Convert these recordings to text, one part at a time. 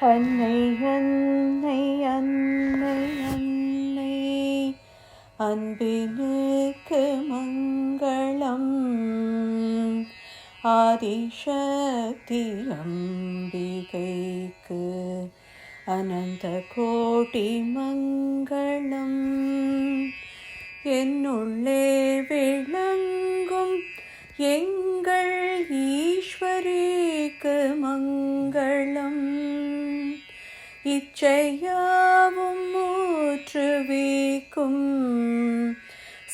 அன்னை அன்னை அன்னை அன்னை. அன்பினுக்கு மங்களம். ஆதிசக்தி அம்பிகைக்கு அனந்த கோடி மங்களம். என்னுள்ளே விளங்கும் எங்கள் ஈஸ்வரிக்கு மங்களம் செய்யாவும் மூற்றுவிக்கும்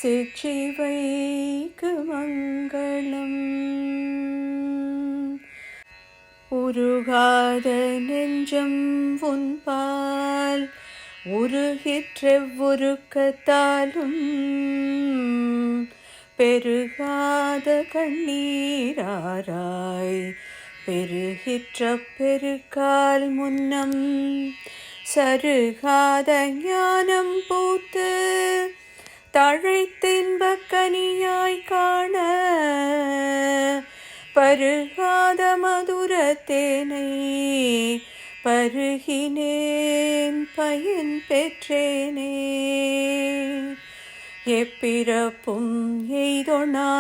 சிற்சிவைக்கு மங்களம். உருகாத நெஞ்சம் உன்பால் உருகிற்றெவ்வுருக்கத்தாலும் பெருகாத கண்ணீராராய் பெருகிற்ற பெருக்கால் முன்னம் சருகாத ஞானம் பூத்து தழைத்தின்பக் கனியாய் காண பருகாத மதுரத்தேனை பருகினேன் பயன் பெற்றேனே. எப்பிறப்பும் எய்தொணா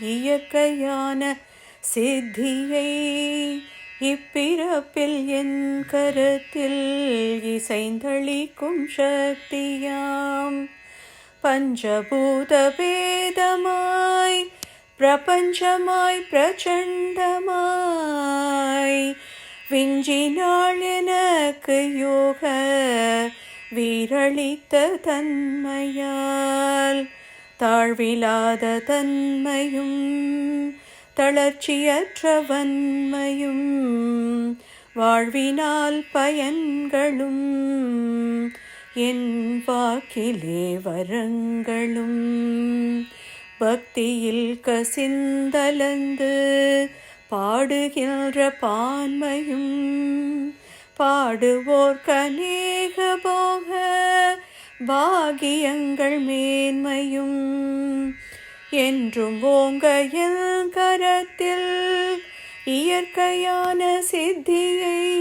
இயற்கையான சித்தியை இப்பிறப்பில் என் கருத்தில் இசைந்தளிக்கும் சக்தியாம். பஞ்சபூத பேதமாய் பிரபஞ்சமாய் பிரச்சண்டமாய் விஞ்சினாள் எனக்கு யோக வீரளித்த தன்மையால் தாழ்விலாத தன்மையும் தளர்ச்சியற்றவன்மையும் வாழ்வினால் பயன்களும் என் வாக்கிலே வரங்களும். பக்தியில் கசிந்தலந்து பாடுகின்ற பான்மையும் பாடுவோர் கனேக போக பாகியங்கள் மேன்மையும் என்றும் ஓங்கையில் கரத்தில் இயற்கையான சித்தியை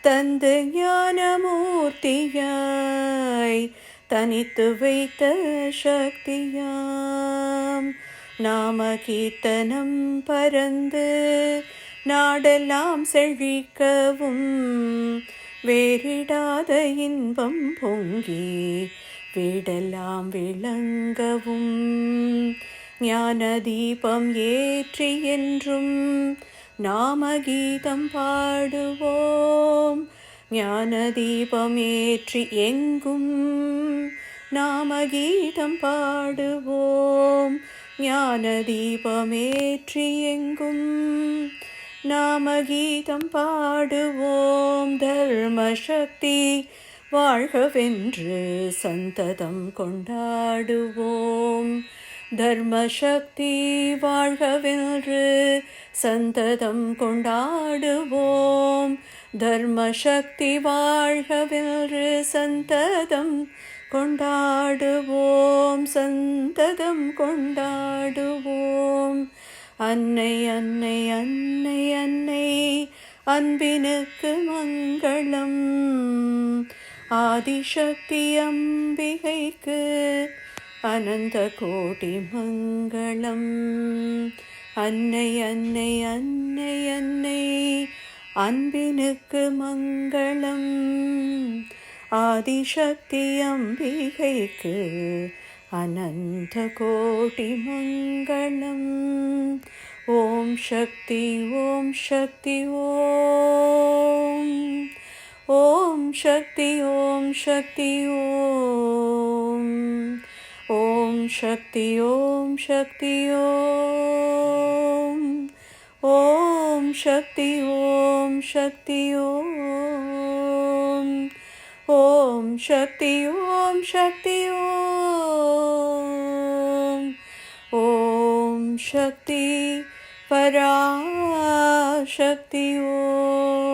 தந்து ஞானமூர்த்தியாய் தனித்து வைத்த சக்தியாம். நாம கீர்த்தனம் பறந்து நாடெல்லாம் செழிக்கவும் வேறிடாத இன்பம் பொங்கி வீடெல்லாம் விளங்கவும். ஞான தீபம் ஏற்றி என்றும் நாமகீதம் பாடுவோம். ஞான தீபம் ஏற்றி எங்கும் நாமகீதம் பாடுவோம். ஞான தீபமேற்றி எங்கும் நாமகீதம் பாடுவோம். தர்மசக்தி வாழ்கவென்று சந்ததம் கொண்டாடுவோம். தர்மசக்தி வாழ்கவென்று சந்ததம் கொண்டாடுவோம். தர்மசக்தி வாழ்கவென்று சந்ததம் கொண்டாடுவோம். சந்ததம் கொண்டாடுவோம். அன்னை அன்னை அன்னை அன்னை அன்பினுக்கு மங்களம். ஆதிசக்தி அம்பிகைக்கு அனந்த கோடி மங்களம் அன்னை அன்னை அன்னை அன்னை அன்பினுக்கு மங்களம் ஆதிசக்தி அம்பிகைக்கு அனந்த கோடி மங்களம் ஓம் சக்தி ஓம் சக்தி ॐ शक्ति ॐ शक्ति ॐ। ॐ शक्ति ॐ शक्ति ॐ। ॐ शक्ति ॐ शक्ति ॐ। ॐ शक्ति ॐ शक्ति ॐ। ॐ शक्ति परा शक्ति ॐ।